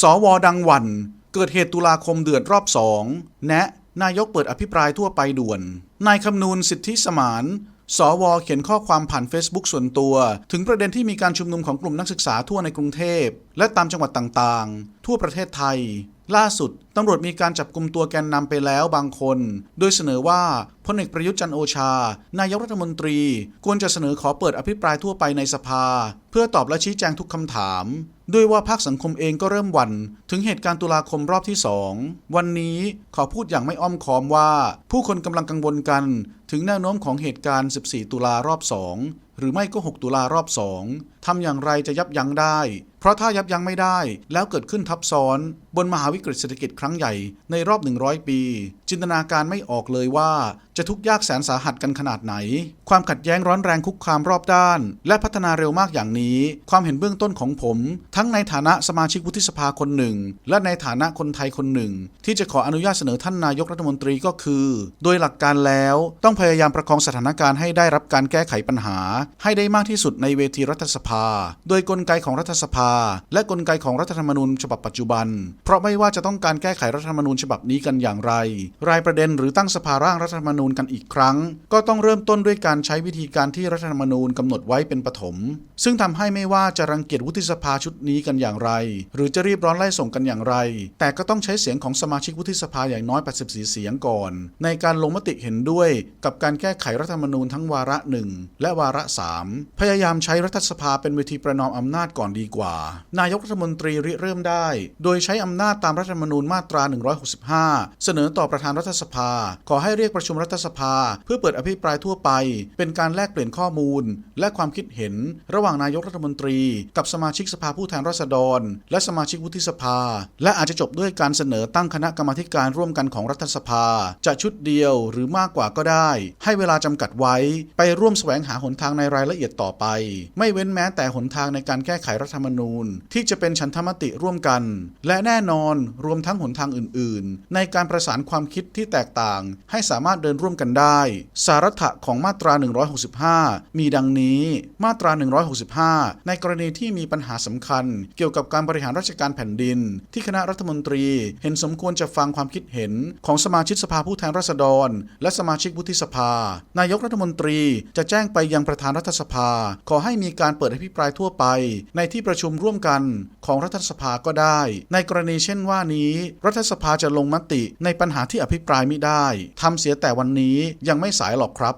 สวดังวัน เกิดเหตุตุลาคมเดือดรอบสองแนะนายกเปิดอภิปรายทั่วไปด่วน นายคำนูนสิทธิสมาน สวเขียนข้อความผ่าน Facebook ส่วนตัว ถึงประเด็นที่มีการชุมนุมของกลุ่มนักศึกษาทั่วในกรุงเทพ และตามจังหวัดต่างๆ ทั่วประเทศไทย ล่าสุดตำรวจมีการจับกลุ่มตัวแกนนำไปแล้วบางคน โดยเสนอว่าพลเอกประยุทธ์จันโอชา นายกรัฐมนตรี ควรจะเสนอขอเปิดอภิปรายทั่วไปในสภา เพื่อตอบและชี้แจงทุกคำถาม ด้วยว่าภาคสังคมเองก็เริ่มหวั่นถึงเหตุการณ์ตุลาคมรอบที่สอง วันนี้ขอพูดอย่างไม่อ้อมค้อมว่า ผู้คนกำลังกังวลกัน ถึงแนวโน้มของเหตุการณ์ 14 ตุลารอบสอง หรือไม่ก็ 6 ตุลารอบสองทำอย่างไรจะยับยั้งได้ เพราะถ้ายับยั้งไม่ได้ แล้วเกิดขึ้นทับซ้อน บนมหาวิกฤตเศรษฐกิจครั้งใหญ่ในรอบ 100 ปี จินตนาการไม่ออกเลยว่าจะทุกข์ยากแสนสาหัสกันขนาดไหน ความขัดแย้งร้อนแรงคุกคามรอบด้าน และพัฒนาเร็วมากอย่างนี้ ความเห็นเบื้องต้นของผม ทั้งในฐานะสมาชิกวุฒิสภาคนหนึ่ง และในฐานะคนไทยคนหนึ่ง ที่จะขออนุญาตเสนอท่านนายกรัฐมนตรีก็คือ โดยหลักการแล้วต้องพยายามประคองสถานการณ์ให้ได้รับการแก้ไขปัญหา ให้ได้มากที่สุดในเวทีรัฐสภา โดยกลไกของรัฐสภา และกลไกของรัฐธรรมนูญฉบับปัจจุบันเพราะไม่ว่าจะต้องการแก้ไขรัฐธรรมนูญฉบับนี้กันอย่างไร รายประเด็นหรือตั้งสภาร่างรัฐธรรมนูญกันอีกครั้ง ก็ต้องเริ่มต้นด้วยการใช้วิธีการที่รัฐธรรมนูญกำหนดไว้เป็นปฐมซึ่งทำให้ไม่ว่าจะรังเกียจวุฒิสภาชุดนี้กันอย่างไร หรือจะรีบร้อนไล่ส่งกันอย่างไร แต่ก็ต้องใช้เสียงของสมาชิกวุฒิสภาอย่างน้อย 84 เสียงก่อน ในการลงมติเห็นด้วยกับการแก้ไขรัฐธรรมนูญทั้งวาระหนึ่งและวาระสามพยายามใช้รัฐสภาเป็นเวทีประนอมอำนาจก่อนดีกว่า นายกรัฐมนตรีริเริ่มได้ โดยใช้อำนาจตามรัฐธรรมนูญมาตรา 165 เสนอต่อประธานรัฐสภา ขอให้เรียกประชุมรัฐสภา เพื่อเปิดอภิปรายทั่วไป เป็นการแลกเปลี่ยนข้อมูล และความคิดเห็น ระหว่างนายกรัฐมนตรี กับสมาชิกสภาผู้แทนราษฎร และสมาชิกวุฒิสภา และอาจจะจบด้วยการเสนอตั้งคณะกรรมาการร่วมกันของรัฐสภา จะชุดเดียวหรือมากกว่าก็ได้ ให้เวลาจำกัดไว้ ไปร่วมแสวงหาหนทางในรายละเอียดต่อไป ไม่เว้นแม้แต่หนทางในการแก้ไขรัฐธรรมนูญ ที่จะเป็นฉันทมติร่วมกัน และแน่นอนรวมทั้งหนทางอื่น ๆ ในการประสานความคิดที่แตกต่าง ให้สามารถเดินร่วมกันได้ สาระของมาตรา 165 มีดังนี้ มาตรา 165 ในกรณีที่มีปัญหาสำคัญ เกี่ยวกับการบริหารราชการแผ่นดิน ที่คณะรัฐมนตรี เห็นสมควรจะฟังความคิดเห็น ของสมาชิกสภาผู้แทนราษฎร และสมาชิกวุฒิสภา นายกรัฐมนตรีจะแจ้งไปยังประธานรัฐสภา ขอให้มีการเปิดอภิปรายทั่วไป ในที่ประชุมร่วมกันของรัฐสภาก็ได้ ในกรณีเช่นว่านี้ รัฐสภาจะลงมติในปัญหาที่อภิปรายไม่ได้ทำเสียแต่วันนี้ยังไม่สายหรอกครับ